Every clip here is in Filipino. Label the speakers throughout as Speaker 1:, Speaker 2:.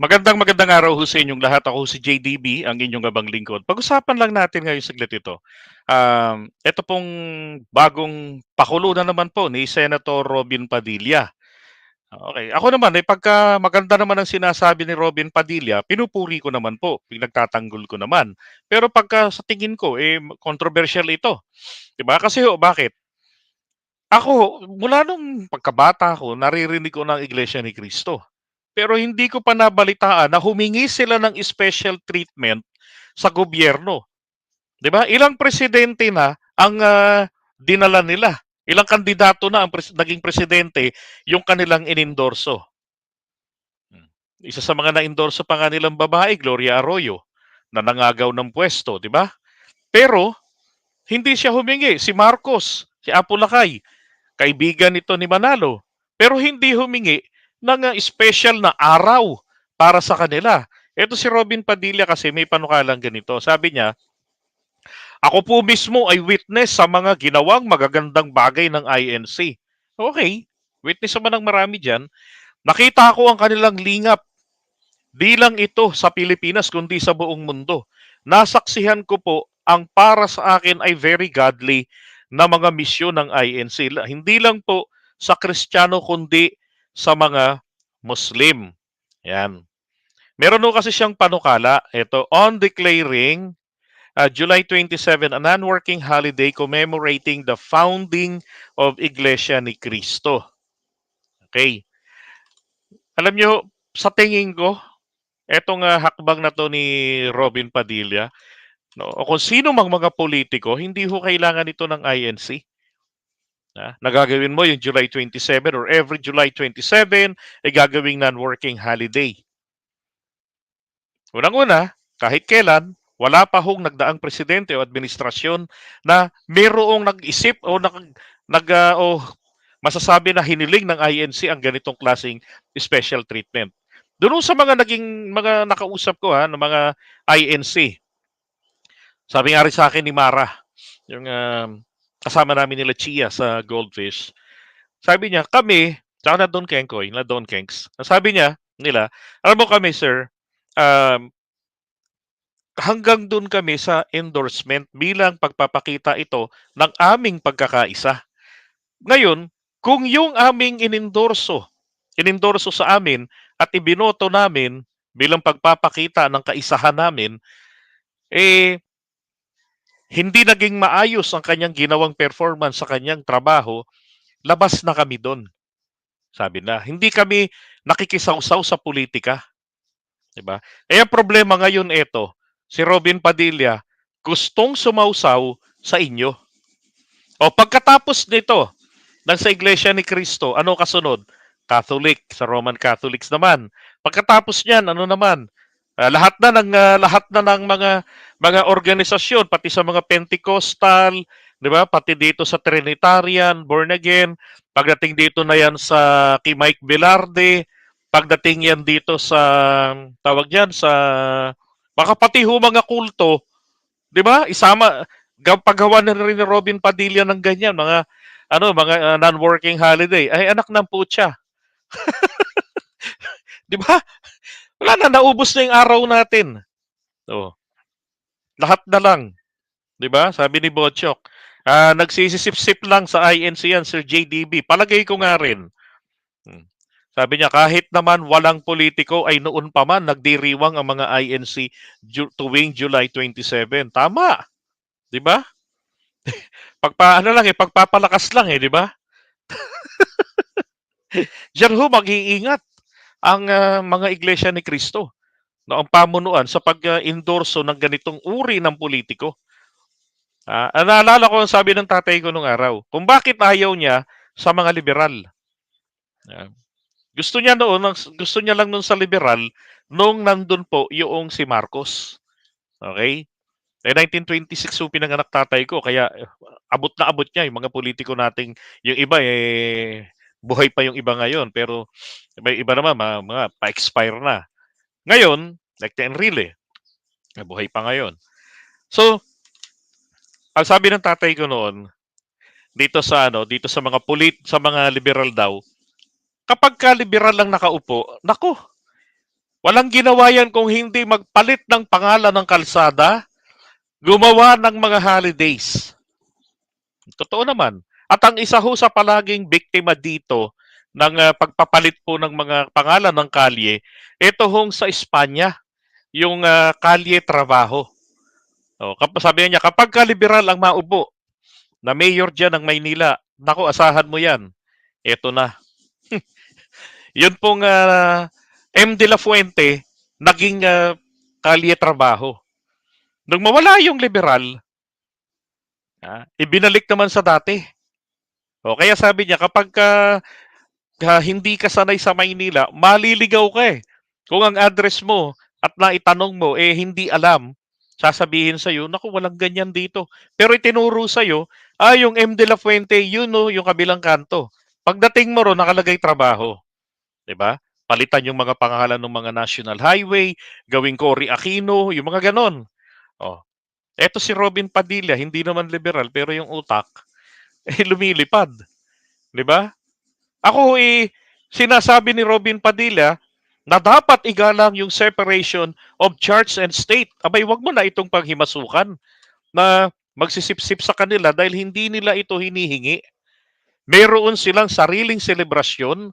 Speaker 1: Magandang magandang araw ho sa inyong lahat. Ako si JDB, ang inyong abang lingkod. Pag-usapan lang natin ngayon saglit ito. Um, ito pong bagong pakulo na naman po ni Senator Robin Padilla. Okay. Ako naman, eh, pagka maganda naman ang sinasabi ni Robin Padilla, pinupuri ko naman po, pinagtatanggol ko naman. Pero pagka sa tingin ko, eh, controversial ito. Diba? Kasi ho, bakit? Ako, mula nung pagkabata ko, naririnig ko ng Iglesia ni Cristo. Pero hindi ko pa nabalitaan na humingi sila ng special treatment sa gobyerno. 'Di ba? Ilang presidente na ang ah, dinala nila. Ilang kandidato na ang pres- naging presidente yung kanilang inendorso. Hmm. Isa sa mga na-endorso pa nga nilang babae, Gloria Arroyo, na nangagaw ng pwesto, 'di ba? Pero hindi siya humingi. Si Marcos, si Apo Lakay, kaibigan nito ni Manalo. Pero hindi humingi ng special na araw para sa kanila. Ito si Robin Padilla kasi may panukalang ganito. Sabi niya, ako po mismo ay witness sa mga ginawang magagandang bagay ng INC. Okay, witness naman ng marami dyan. Nakita ko ang kanilang lingap. Di lang ito sa Pilipinas kundi sa buong mundo. Nasaksihan ko po ang para sa akin ay very godly na mga misyon ng INC. Hindi lang po sa Kristiyano kundi sa mga Muslim. Yan. Meron po kasi siyang panukala. Ito, on declaring uh, July 27, a non-working holiday commemorating the founding of Iglesia ni Cristo. Okay. Alam nyo, sa tingin ko, etong uh, hakbang na to ni Robin Padilla, no, o kung sino mang mga politiko, hindi ho kailangan ito ng INC. Na, nagagawin mo yung July 27 or every July 27 ay gagawing non-working holiday. Unang-una, kahit kailan, wala pa hong nagdaang presidente o administrasyon na mayroong nag-isip o nag, nag ah, o masasabi na hiniling ng INC ang ganitong klaseng special treatment. Doon sa mga naging mga nakausap ko ha ng mga INC. Sabi nga rin sa akin ni Mara, yung um, kasama namin nila Chia sa Goldfish. Sabi niya, kami, tsaka na Don Kenkoy, na Don Kenks. Sabi niya, nila, alam mo kami sir, um, hanggang doon kami sa endorsement bilang pagpapakita ito ng aming pagkakaisa. Ngayon, kung yung aming inendorso, inendorso sa amin at ibinoto namin bilang pagpapakita ng kaisahan namin, eh, hindi naging maayos ang kanyang ginawang performance sa kanyang trabaho, labas na kami doon. Sabi na, hindi kami nakikisawsaw sa politika. 'Di ba? Eh ang problema ngayon ito, si Robin Padilla gustong sumausaw sa inyo. O pagkatapos nito, ng sa Iglesia ni Cristo, ano kasunod? Catholic, sa Roman Catholics naman. Pagkatapos niyan, ano naman? Ah, lahat na ng ah, lahat na ng mga mga organisasyon pati sa mga Pentecostal, 'di ba? Pati dito sa Trinitarian, born again, pagdating dito na 'yan sa kay Mike Velarde, pagdating yan dito sa tawag diyan sa baka pati ho mga kulto, 'di ba? Isama gaw- paggawa na rin ni Robin Padilla ng ganyan, mga ano, mga ah, non-working holiday. Ay anak ng putya. 'Di ba? Wala na naubos na yung araw natin. Oh. Lahat na lang, 'di ba? Sabi ni Botchok. Ah, nagsisisip-sip lang sa INC yan, Sir JDB. Palagay ko nga rin. Hmm. Sabi niya, kahit naman walang politiko ay noon pa man nagdiriwang ang mga INC tuwing July 27. Tama. 'Di ba? Pagpa ano lang eh, pagpapalakas lang eh, 'di ba? Diyan ho mag-iingat ang ah, mga iglesia ni Kristo no ang pamunuan sa pag-endorso ng ganitong uri ng politiko. Ah, ah, naalala ko ang sabi ng tatay ko nung araw, kung bakit ayaw niya sa mga liberal. Ah, gusto niya noon, gusto niya lang noon sa liberal nung nandun po yung si Marcos. Okay? Eh 1926 yung pinanganak tatay ko kaya eh, abot na abot niya yung mga politiko nating yung iba eh buhay pa yung iba ngayon pero may iba naman mga, mga pa-expire na. Ngayon, like the Enrile, eh, buhay pa ngayon. So, ang sabi ng tatay ko noon dito sa ano, dito sa mga pulit sa mga liberal daw, kapag ka liberal lang nakaupo, nako, Walang ginawa yan kung hindi magpalit ng pangalan ng kalsada, gumawa ng mga holidays. Totoo naman. At ang isa ho sa palaging biktima dito ng ah, pagpapalit po ng mga pangalan ng kalye, ito hong sa Espanya, yung ah, kalye trabaho. O, kap- sabi niya, kapag ka liberal ang maupo na mayor dyan ng Maynila, naku, asahan mo yan. Ito na. Yun pong ah, M. De La Fuente, naging ah, kalye trabaho. Nung mawala yung liberal, ah, ibinalik naman sa dati. O kaya sabi niya, kapag ka, ka hindi ka sanay sa Maynila, maliligaw ka eh. Kung ang address mo at naitanong mo, eh hindi alam, sasabihin sa'yo, naku, walang ganyan dito. Pero itinuro sa'yo, ah, yung M. De La Fuente, yun no, yung kabilang kanto. Pagdating mo ro, nakalagay trabaho. 'Di ba? Palitan yung mga pangalan ng mga national highway, gawing Cory Aquino, yung mga ganon. Oh. Eto si Robin Padilla, hindi naman liberal, pero yung utak, eh, lumilipad. 'Di ba? Ako eh, sinasabi ni Robin Padilla na dapat igalang yung separation of church and state. Abay, wag mo na itong paghimasukan na magsisipsip sa kanila dahil hindi nila ito hinihingi. Meron silang sariling selebrasyon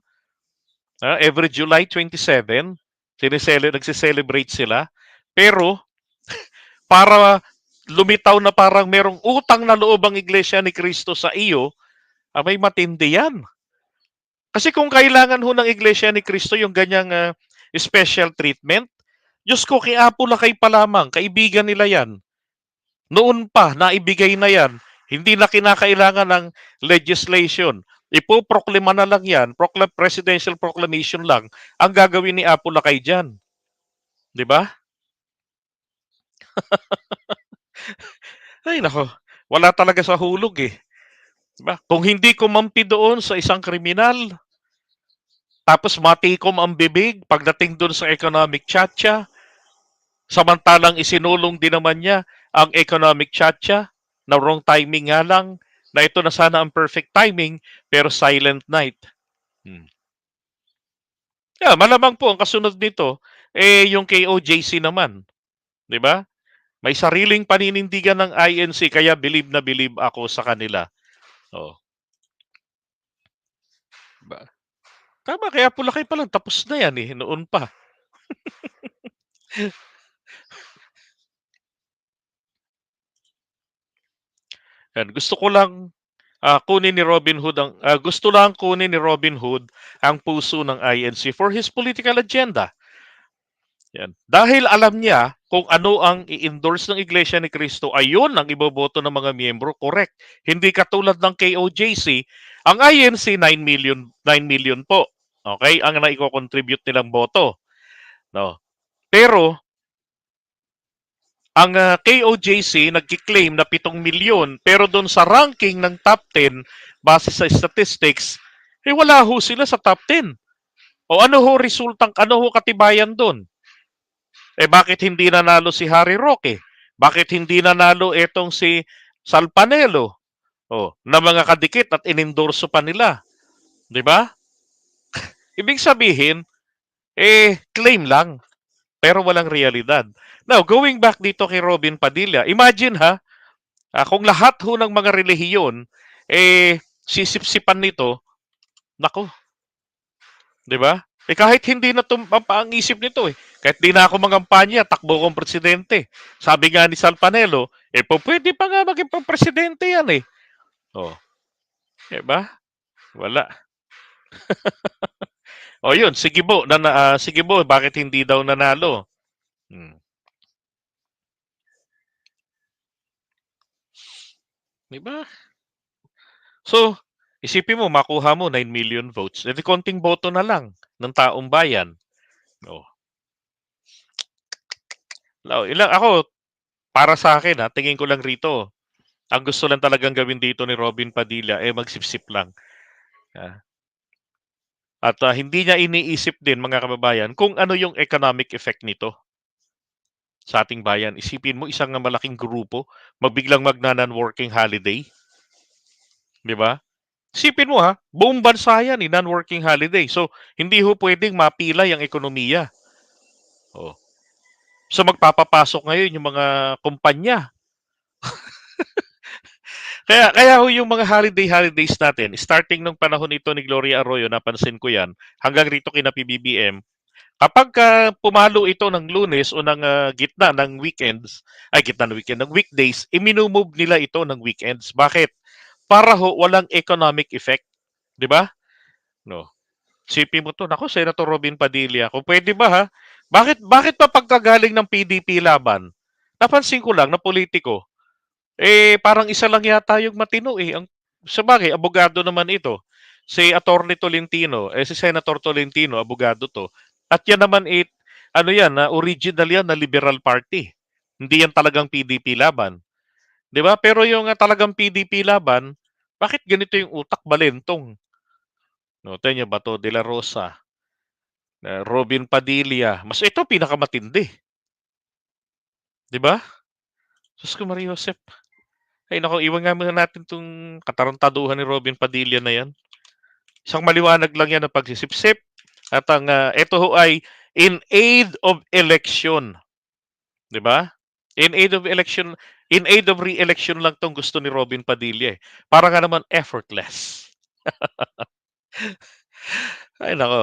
Speaker 1: ah, every July 27, sinisele, nagsiselebrate sila. Pero, para lumitaw na parang merong utang na loob ang Iglesia ni Cristo sa iyo, abay matindi yan. Kasi kung kailangan ho ng Iglesia ni Cristo yung ganyang ah, special treatment, Diyos ko, kay Apo Lakay pa kaibigan nila yan. Noon pa, naibigay na yan. Hindi na kinakailangan ng legislation. Ipoproklima na lang yan, proclam presidential proclamation lang, ang gagawin ni Apo Lakay dyan. Di ba? Ay, nako. Wala talaga sa hulog eh. Diba? Kung hindi kumampi doon sa isang kriminal, tapos matikom ang bibig pagdating doon sa economic chacha, samantalang isinulong din naman niya ang economic chacha na wrong timing nga lang, na ito na sana ang perfect timing, pero silent night. Hmm. Yeah, malamang po ang kasunod nito, eh yung KOJC naman. 'Di ba? May sariling paninindigan ng INC kaya believe na believe ako sa kanila. Oh. Ba? Tama, kaya Pulakay pa lang tapos na yan eh, noon pa. Yan, gusto ko lang ah, kunin ni Robin Hood ang ah, gusto lang kunin ni Robin Hood ang puso ng INC for his political agenda. Yan. Dahil alam niya kung ano ang i-endorse ng Iglesia ni Cristo, ayun ang iboboto ng mga miyembro. Correct. Hindi katulad ng KOJC, ang INC 9 million 9 million po. Okay? Ang naiko-contribute nilang boto. No. Pero ang ah, KOJC nagki-claim na 7 milyon pero doon sa ranking ng top 10 base sa statistics, eh wala ho sila sa top 10. O ano ho resultang ano ho katibayan doon? Eh bakit hindi nanalo si Harry Roque? Bakit hindi nanalo etong si Salpanelo? Oh, na mga kadikit at inendorso pa nila. 'Di ba? Ibig sabihin, eh claim lang pero walang realidad. Now, going back dito kay Robin Padilla, imagine ha, ah, kung lahat ho ng mga relihiyon eh sisipsipan nito, nako. 'Di ba? Eh kahit hindi na tumapa ang isip nito eh. Kahit di na ako mangampanya, takbo kong presidente. Sabi nga ni Salpanelo, eh po pwede pa nga maging pang presidente yan eh. Oh. Eh ba? Wala. o yun, sige po, na, ah, sige po, bakit hindi daw nanalo? Hmm. Di ba? So, isipin mo, makuha mo 9 million votes. Di konting boto na lang ng taong bayan. Oh. Ilang ako para sa akin ha, tingin ko lang rito. Ang gusto lang talagang gawin dito ni Robin Padilla eh magsipsip lang. Ah. At ah, hindi niya iniisip din mga kababayan kung ano yung economic effect nito sa ating bayan. Isipin mo isang malaking grupo magbiglang magna-non-working holiday. 'Di ba? Isipin mo ha, buong bansa yan eh, non-working holiday. So, hindi ho pwedeng mapila yung ekonomiya. Oh. So, magpapapasok ngayon yung mga kumpanya. Kaya kaya ho yung mga holiday-holidays natin, starting nung panahon ito ni Gloria Arroyo, napansin ko 'yan, hanggang rito kina PBBM, kapagka pumalo ito ng Lunes o ng, ah, gitna ng weekends, ay gitna ng weekend, ng weekdays, imino-move nila ito ng weekends. Bakit? Para ho walang economic effect, 'di ba? No. Isipin mo 'to, naku Senator Robin Padilla, kung puwede ba ha, bakit bakit ba pagkagaling ng PDP laban, napansin ko lang na politiko, eh, parang isa lang yata yung matino, eh, ang sabagay abogado naman ito, si Attorney Tolentino, eh, si Senator Tolentino abogado 'to, at yan naman, eh, ano yan, na original yan na Liberal Party. Hindi yan talagang PDP laban, 'di ba? Pero yung, ah, talagang PDP laban, bakit ganito yung utak, balentong. No, niyo Bato de la Rosa, ah, Robin Padilla, mas ito pinakamatindi. 'Di ba? Diyos ko Maria Josep. Ay naku, iwan nga muna natin 'tong katarantaduhan ni Robin Padilla na 'yan. Isang maliwanag lang 'yan na pagsisipsip at ang, ah, ito ho ay in aid of election. 'Di ba? In aid of election in aid of re-election lang 'tong gusto ni Robin Padilla, eh. Para nga naman effortless. Ay naku.